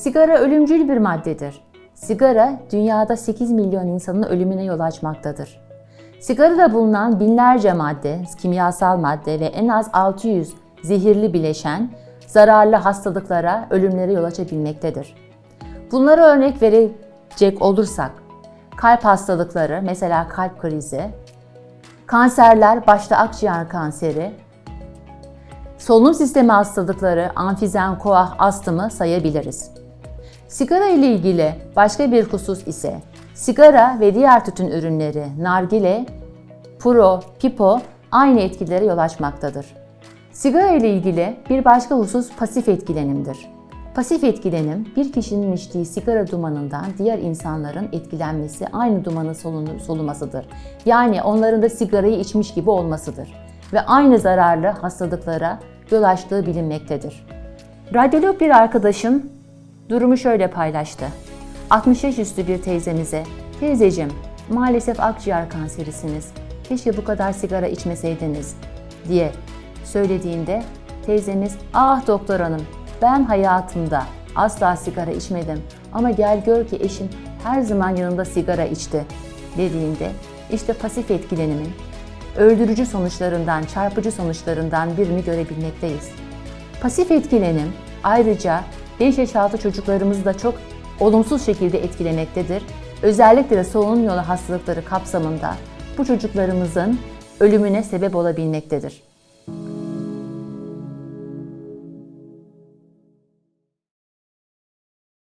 Sigara ölümcül bir maddedir. Sigara dünyada 8 milyon insanın ölümüne yol açmaktadır. Sigarada bulunan binlerce madde, kimyasal madde ve en az 600 zehirli bileşen zararlı hastalıklara, ölümlere yol açabilmektedir. Bunlara örnek verecek olursak, kalp hastalıkları, mesela kalp krizi, kanserler, başta akciğer kanseri, solunum sistemi hastalıkları, amfizem, koah, astımı sayabiliriz. Sigara ile ilgili başka bir husus ise sigara ve diğer tütün ürünleri, nargile, puro, pipo aynı etkilere yol açmaktadır. Sigara ile ilgili bir başka husus pasif etkilenimdir. Pasif etkilenim, bir kişinin içtiği sigara dumanından diğer insanların etkilenmesi, aynı dumanın solumasıdır. Yani onların da sigarayı içmiş gibi olmasıdır. Ve aynı zararlı hastalıklara yol açtığı bilinmektedir. Radyolog bir arkadaşım durumu şöyle paylaştı. 60 yaş üstü bir teyzemize, teyzecim maalesef akciğer kanserisiniz, keşke bu kadar sigara içmeseydiniz diye söylediğinde teyzemiz, ah doktor hanım ben hayatımda asla sigara içmedim ama gel gör ki eşim her zaman yanında sigara içti dediğinde işte pasif etkilenimin öldürücü sonuçlarından, çarpıcı sonuçlarından birini görebilmekteyiz. Pasif etkilenim ayrıca 5 yaş altı da çok olumsuz şekilde etkilemektedir. Özellikle de solunum yolu hastalıkları kapsamında bu çocuklarımızın ölümüne sebep olabilmektedir.